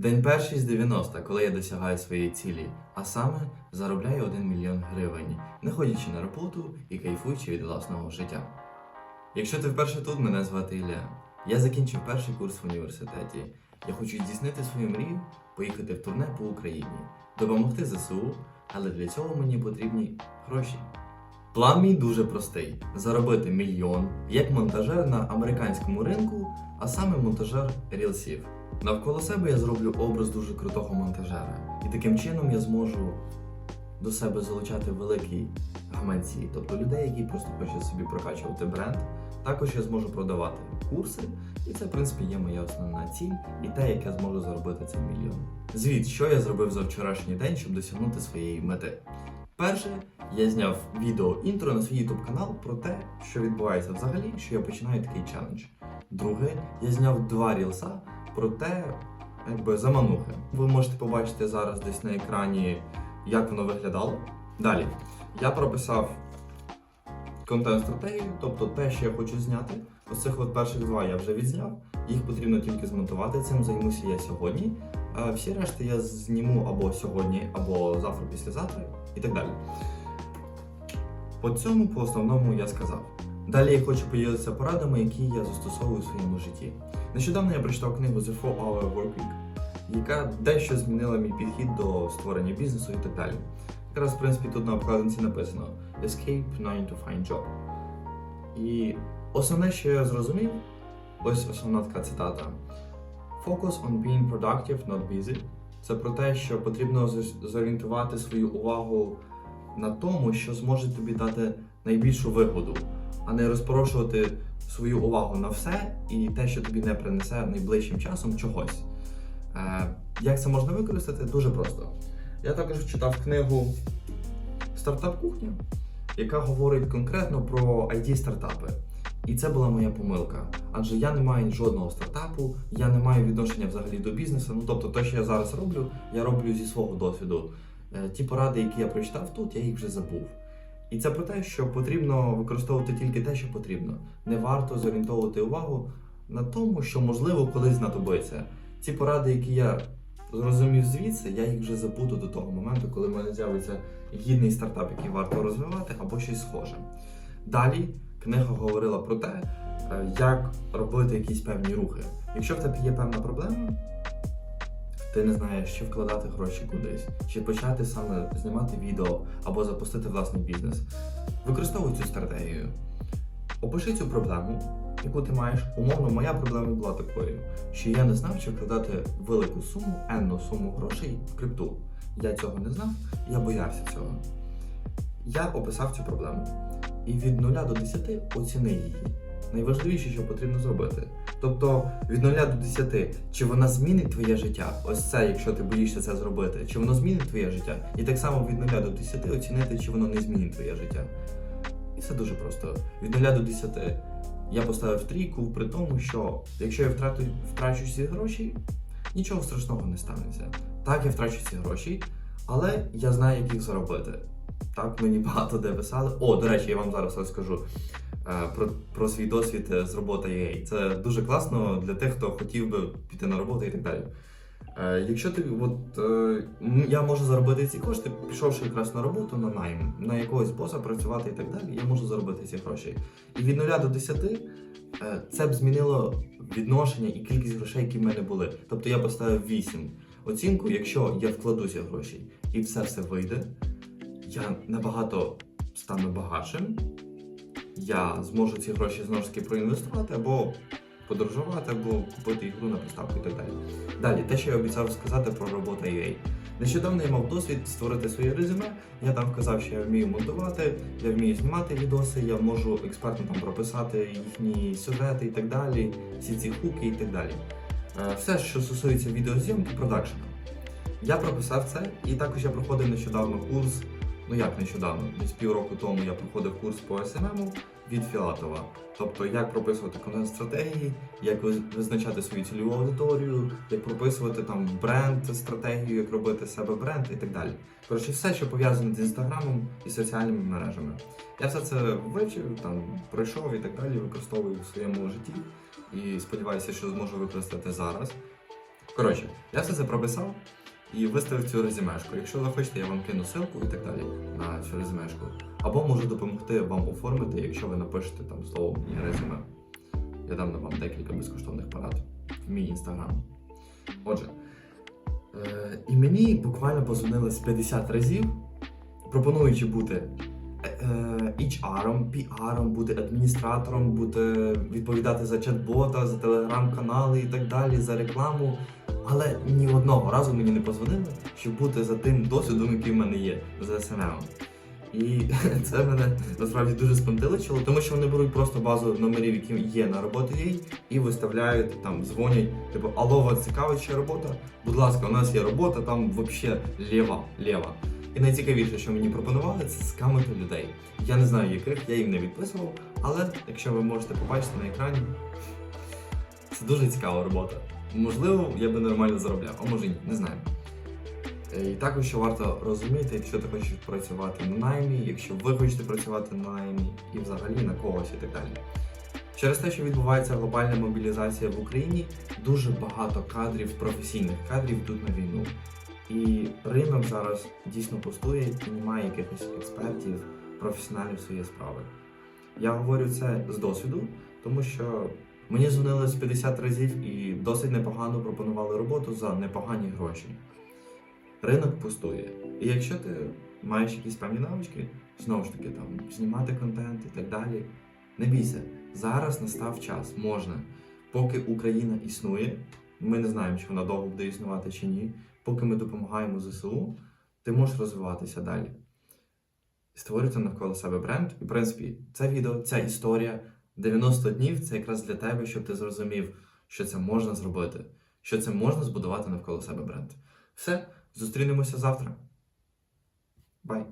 День перший з 90, коли я досягаю своєї цілі, а саме заробляю 1 мільйон гривень, не ходячи на роботу і кайфуючи від власного життя. Якщо ти вперше тут, мене звати Ілля. Я закінчив перший курс в університеті. Я хочу здійснити свою мрію, поїхати в турне по Україні, допомогти ЗСУ, але для цього мені потрібні гроші. План мій дуже простий: заробити мільйон як монтажер на американському ринку, а саме монтажер рілсів. Навколо себе я зроблю образ дуже крутого монтажера, і таким чином я зможу до себе залучати великі гаманці, тобто людей, які просто хочуть собі прокачувати бренд. Також я зможу продавати курси, і це, в принципі, є моя основна ціль і те, як я зможу заробити цей мільйон. Звіт, що я зробив за вчорашній день, щоб досягнути своєї мети. Перше, я зняв відео інтро на свій YouTube канал про те, що відбувається взагалі, що я починаю такий челендж. Друге, я зняв два рілса про те, якби заманухи. Ви можете побачити зараз десь на екрані, як воно виглядало. Далі, я прописав контент-стратегію, тобто те, що я хочу зняти. Ось цих от перших два я вже відзняв. Їх потрібно тільки змонтувати. Цим займуся я сьогодні. Всі решти я зніму або сьогодні, або завтра, післязавтра і так далі. По цьому, по основному, я сказав. Далі я хочу поділитися порадами, які я застосовую в своєму житті. Нещодавно я прочитав книгу The 4 Hour Workweek, яка дещо змінила мій підхід до створення бізнесу і так далі. Якраз, в принципі, тут на обкладинці написано Escape 9 to find job. І основне, що я зрозумів, ось основна така цитата. Focus on being productive, not busy. Це про те, що потрібно зорієнтувати свою увагу на тому, що зможе тобі дати найбільшу вигоду, а не розпорошувати свою увагу на все і те, що тобі не принесе найближчим часом чогось. Е, як це можна використати? Дуже просто. Я також читав книгу Стартап кухня, яка говорить конкретно про it стартапи. І це була моя помилка. Адже я не маю жодного стартапу, я не маю відношення взагалі до бізнесу. Ну тобто, те, що я зараз роблю, я роблю зі свого досвіду. Е, Ті поради, які я прочитав тут, я їх вже забув. І це про те, що потрібно використовувати тільки те, що потрібно. Не варто зорієнтовувати увагу на тому, що можливо колись знадобиться. Ці поради, які я зрозумів звідси, я їх вже забуду до того моменту, коли в мене з'явиться гідний стартап, який варто розвивати, або щось схоже. Далі книга говорила про те, е, як робити якісь певні рухи. Якщо в тебе є певна проблема, ти не знаєш, чи вкладати гроші кудись, чи почати саме знімати відео або запустити власний бізнес. Використовуй цю стратегію. Опиши цю проблему, яку ти маєш. Умовно, моя проблема була такою, що я не знав, чи вкладати велику суму, енну суму грошей в крипту. Я цього не знав, я боявся цього. Я описав цю проблему і від 0 до 10 оціни її. Найважливіше, що потрібно зробити. Тобто від 0 до 10, чи вона змінить твоє життя? Ось це, якщо ти боїшся це зробити, чи воно змінить твоє життя? І так само від 0 до 10 оцінити, чи воно не змінить твоє життя. І це дуже просто. Від 0 до 10 я поставив трійку при тому, що якщо я втрату, втрачу ці гроші, нічого страшного не станеться. Так, я втрачу ці гроші, але я знаю, як їх заробити. Так, мені багато де писали. О, до речі, я вам зараз розкажу про, про свій досвід е, з роботи EA. Це дуже класно для тих, хто хотів би піти на роботу і так далі. Е, якщо ти, от, е, я можу заробити ці кошти, пішовши якраз на роботу, на найм, на якогось боса працювати і так далі, я можу заробити ці гроші. І від 0 до 10 е, це б змінило відношення і кількість грошей, які в мене були. Тобто я поставив 8 оцінку, якщо я вкладу ці гроші і все все вийде, я набагато стану багатшим, я зможу ці гроші знову ж таки проінвестувати або подорожувати, або купити ігру на приставку і так далі. Далі, те, що я обіцяв сказати про роботу UA. Нещодавно я мав досвід створити своє резюме. Я там вказав, що я вмію монтувати, я вмію знімати відоси, я можу експертно там прописати їхні сюжети і так далі, всі ці хуки і так далі. Е, Все, що стосується відеозйомки, продакшена. Я прописав це, і також я проходив нещодавно курс. Ну як нещодавно, десь півроку тому я проходив курс по SMM від Філатова. Тобто, як прописувати контент-стратегії, як визначати свою цільову аудиторію, як прописувати там бренд, стратегію, як робити себе бренд і так далі. Коротше, все, що пов'язане з інстаграмом і соціальними мережами. Я все це вивчив, там пройшов і так далі, використовую в своєму житті і сподіваюся, що зможу використати зараз. Коротше, я все це прописав і виставив цю резюмешку. Якщо захочете, я вам кину ссылку і так далі на цю резюмешку. Або можу допомогти вам оформити, якщо ви напишете там слово мені резюме. Я дам вам декілька безкоштовних порад в мій інстаграм. Отже, е, і мені буквально позвонили з 50 разів, пропонуючи бути е, е, HR-ом, PR-ом, бути адміністратором, бути відповідати за чат-бота, за телеграм-канали і так далі, за рекламу. Але ні одного разу мені не позвонили, щоб бути за тим досвідом, який в мене є, за SMM. І це мене насправді дуже спонтиличило, тому що вони беруть просто базу номерів, які є на роботі, і виставляють там, дзвонять, типу, алло, вас цікавить ще робота? Будь ласка, у нас є робота, там взагалі лєва, лєва. І найцікавіше, що мені пропонували, це скамити людей. Я не знаю яких, я їм не відписував, але якщо ви можете побачити на екрані, це дуже цікава робота. Можливо, я би нормально заробляв, а може ні, не знаю. Е, І також що варто розуміти, якщо ти хочеш працювати на наймі, якщо ви хочете працювати на наймі і взагалі на когось і так далі. Через те, що відбувається глобальна мобілізація в Україні, дуже багато кадрів, професійних кадрів йдуть на війну. І ринок зараз дійсно пустує і немає якихось експертів, професіоналів своєї справи. Я говорю це з досвіду, тому що мені дзвонили з 50 разів і досить непогано пропонували роботу за непогані гроші. Ринок пустує. І якщо ти маєш якісь певні навички, знову ж таки, там знімати контент і так далі, не бійся. Зараз настав час, можна. Поки Україна існує, ми не знаємо, чи вона довго буде існувати чи ні. Поки ми допомагаємо ЗСУ, ти можеш розвиватися далі. Створювати навколо себе бренд. І, в принципі, це відео, ця історія 90 днів це якраз для тебе, щоб ти зрозумів, що це можна зробити, що це можна збудувати навколо себе бренд. Все, зустрінемося завтра. Бай!